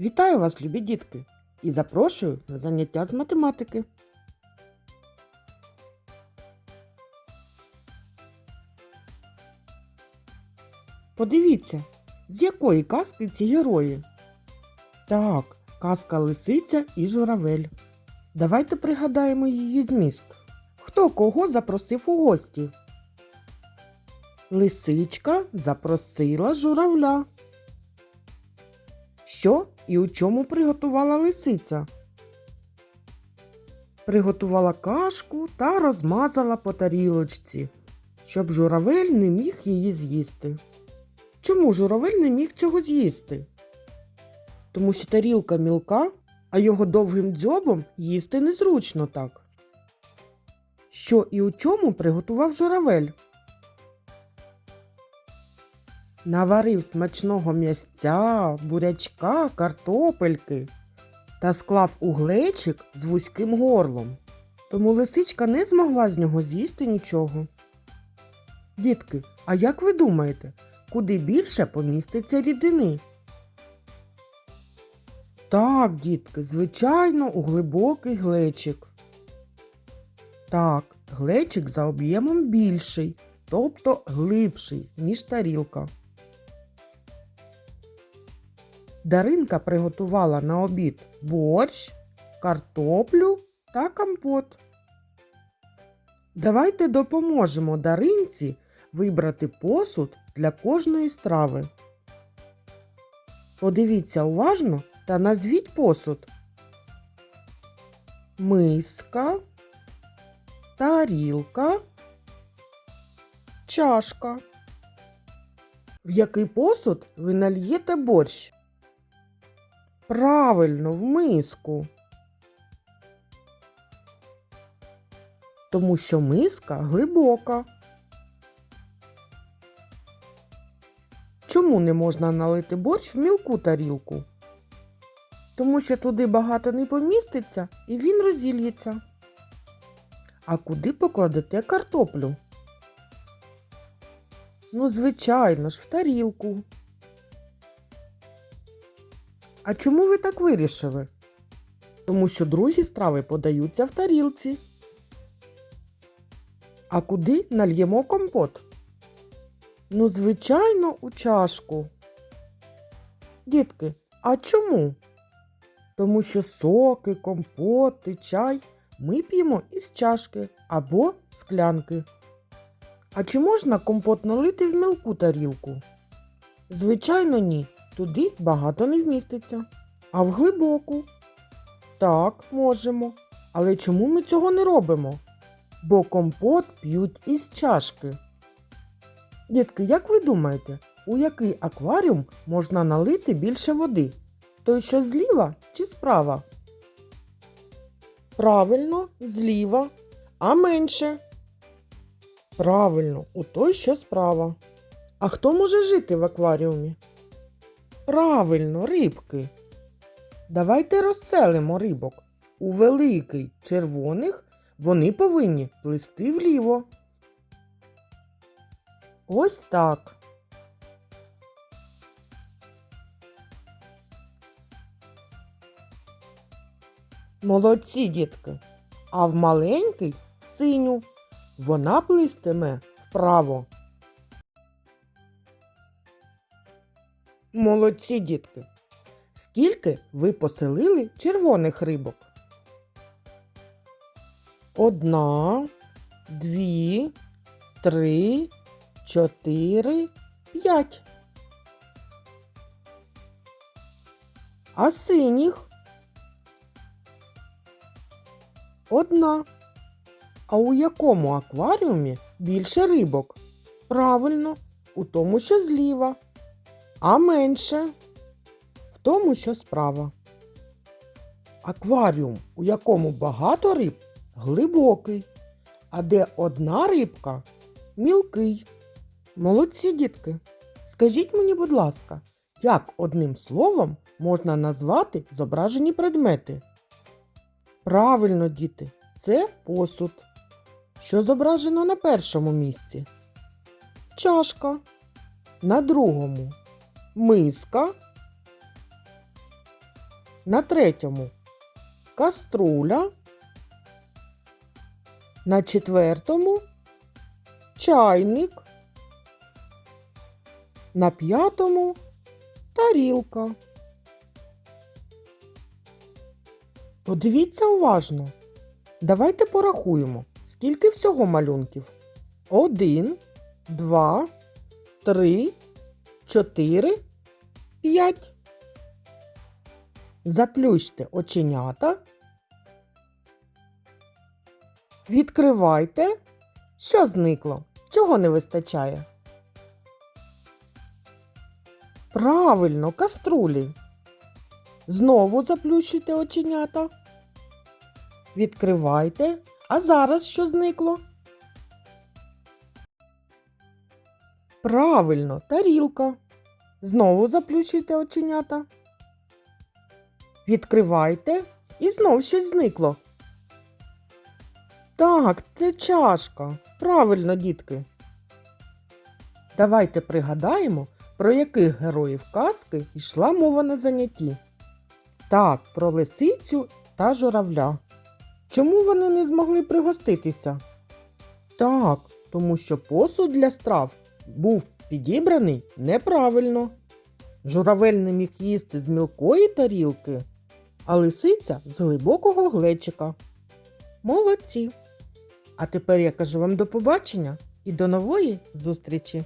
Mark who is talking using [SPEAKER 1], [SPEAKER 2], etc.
[SPEAKER 1] Вітаю вас, любі дітки, і запрошую на заняття з математики. Подивіться, з якої казки ці герої? Так, казка Лисиця і Журавель. Давайте пригадаємо її зміст. Хто кого запросив у гості? Лисичка запросила журавля. Що і у чому приготувала лисиця? Приготувала кашку та розмазала по тарілочці, щоб журавель не міг її з'їсти. Чому журавель не міг цього з'їсти? Тому що тарілка мілка, а його довгим дзьобом їсти незручно так. Що і у чому приготував журавель? Наварив смачного м'ясця, бурячка, картопельки та склав у глечик з вузьким горлом. Тому лисичка не змогла з нього з'їсти нічого. Дітки, а як ви думаєте, куди більше поміститься рідини? Так, дітки, звичайно, у глибокий глечик. Так, глечик за об'ємом більший, тобто глибший, ніж тарілка. Даринка приготувала на обід борщ, картоплю та компот. Давайте допоможемо Даринці вибрати посуд для кожної страви. Подивіться уважно та назвіть посуд. Миска, тарілка, чашка. В який посуд ви нальєте борщ? Правильно, в миску. Тому що миска глибока. Чому не можна налити борщ в мілку тарілку? Тому що туди багато не поміститься і він розільється. А куди покладете картоплю? Ну, звичайно ж, в тарілку. А чому ви так вирішили? Тому що другі страви подаються в тарілці. А куди нальємо компот? Ну, звичайно, у чашку. Дітки, а чому? Тому що соки, компоти, чай ми п'ємо із чашки або склянки. А чи можна компот налити в мілку тарілку? Звичайно, ні. Туди багато не вміститься. А в глибоку? Так, можемо. Але чому ми цього не робимо? Бо компот п'ють із чашки. Дітки, як ви думаєте, у який акваріум можна налити більше води? Той, що зліва чи справа? Правильно, зліва, а менше. Правильно, у той, що справа. А хто може жити в акваріумі? Правильно, рибки. Давайте розселимо рибок. У великий червоних вони повинні плисти вліво. Ось так. Молодці, дітки. А в маленький синю вона плистиме вправо. Молодці, дітки. Скільки ви поселили червоних рибок? Одна, дві, три, чотири, п'ять. А синіх? Одна. А у якому акваріумі більше рибок? Правильно, у тому, що зліва. А менше в тому, що справа. Акваріум, у якому багато риб, глибокий, а де одна рибка мілкий. Молодці дітки. Скажіть мені, будь ласка, як одним словом можна назвати зображені предмети? Правильно, діти, це посуд. Що зображено на першому місці? Чашка. На другому миска, На третьому каструля. На четвертому чайник. На п'ятому тарілка. Подивіться уважно. Давайте порахуємо, скільки всього малюнків. Один, два, три, чотири, п'ять. Заплющте оченята. Відкривайте. Що зникло? Чого не вистачає? Правильно, каструлі. Знову заплющуйте оченята. Відкривайте. А зараз що зникло? Правильно, тарілка. Знову заплющуйте оченята. Відкривайте і знов щось зникло. Так, це чашка. Правильно, дітки. Давайте пригадаємо, про яких героїв казки йшла мова на занятті. Так, про лисицю та журавля. Чому вони не змогли пригоститися? Так, тому що посуд для страв був підібраний неправильно. Журавель не міг їсти з мілкої тарілки, а лисиця з глибокого глечика. Молодці! А тепер я кажу вам до побачення і до нової зустрічі!